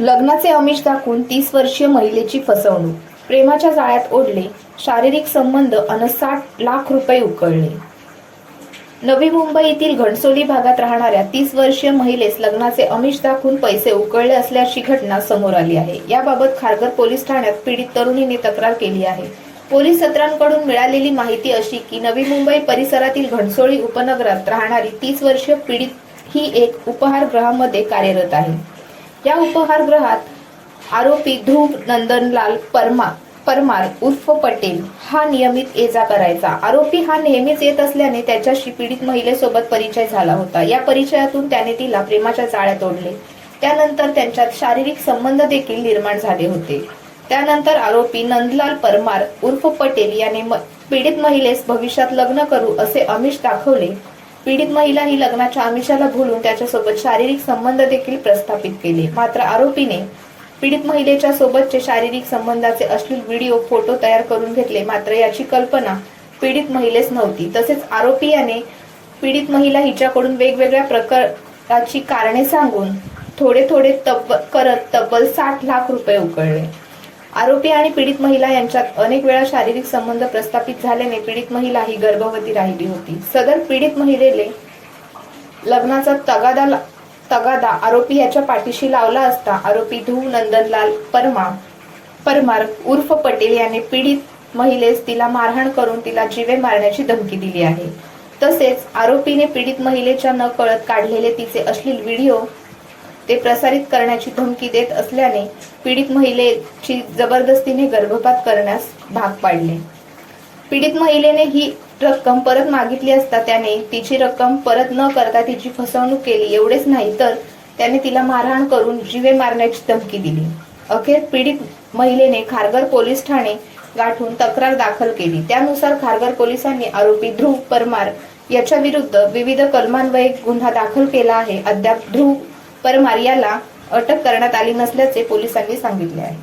लग्नाचे अमिष दाखवून तीस वर्षीय महिलेची फसवणूक. प्रेमाच्या जाळ्यात ओढले शारीरिक संबंध अन साठ लाख रुपये उकळले. नवी मुंबईतील घणसोली भागात राहणाऱ्या तीस वर्षीय महिलेस लग्नाचे अमिष दाखवून पैसे उकळले असल्याची घटना समोर आली आहे. याबाबत खारघर पोलीस ठाण्यात पीडित तरुणीने तक्रार केली आहे. पोलीस सत्रांकडून मिळालेली माहिती अशी की नवी मुंबई परिसरातील घणसोळी उपनगरात राहणारी तीस वर्षीय पीडित ही एक उपहारगृहामध्ये कार्यरत आहे. या उपहारगृहात आरोपी ध्रुव नंदनलाल परमा परमार उर्फ पटेल हा नियमित ये जा करायचा. आरोपी हा नेहमीच येत असल्याने त्याच्याशी पीडित महिलेसोबत परिचय झाला होता. या परिचयातून त्याने तिला प्रेमाच्या जाळ्यात ओढले त्यानंतर त्यांच्यात शारीरिक संबंध देखील निर्माण झाले होते. त्यानंतर आरोपी नंदलाल परमार उर्फ पटेल याने पीडित महिलेस भविष्यात लग्न करू असे अमिष दाखवले पीडित महिला ही लग्नाच्या आमिषाला भुलून त्याच्यासोबत शारीरिक संबंध देखील प्रस्थापित केले. मात्र आरोपीने पीडित महिलेच्या सोबतचे शारीरिक संबंधाचे अश्लील व्हिडिओ फोटो तयार करून घेतले. मात्र याची कल्पना पीडित महिलेस नव्हती. तसेच आरोपी याने पीडित महिला हिच्याकडून वेगवेगळ्या प्रकाराची कारणे सांगून थोडे थोडे तब्बल करत तब्बल साठ लाख रुपये उकळले. आरोपी आणि पीडित महिला यांच्यात अनेक वेळा शारीरिक संबंध प्रस्थापित झाल्याने पीडित महिला ही गर्भवती राहिली होती. सदर पीडित महिलेने लग्नाचा तगादा तगादा आरोपी याच्या पाठीशी लावला असता आरोपी धू नंदनलाल परमा परमार उर्फ पटेल याने पीडित महिलेस तिला मारहाण करून तिला जीवे मारण्याची धमकी दिली आहे. तसेच आरोपीने पीडित महिलेच्या न कळत काढलेले तिचे अश्लील व्हिडिओ ते प्रसारित करण्याची धमकी देत असल्याने पीडित महिलेची जबरदस्तीने गर्भपात करण्यास भाग पाडले. पीडित महिलेने ही रक्कम परत मागितली असता त्याने तिची रक्कम परत न करता तिची फसवणूक केली. एवढेच नाही तर त्याने तिला मारहाण करून जीवे मारण्याची धमकी दिली. अखेर पीडित महिलेने खारघर पोलीस ठाणे गाठून तक्रार दाखल केली. त्यानुसार खारघर पोलिसांनी आरोपी ध्रुव परमार याच्या विरुद्ध विविध कलमान्वये गुन्हा दाखल केला आहे. अद्याप ध्रुव परमार याला अटक करण्यात आली नसल्याचे पोलिसांनी सांगितले आहे.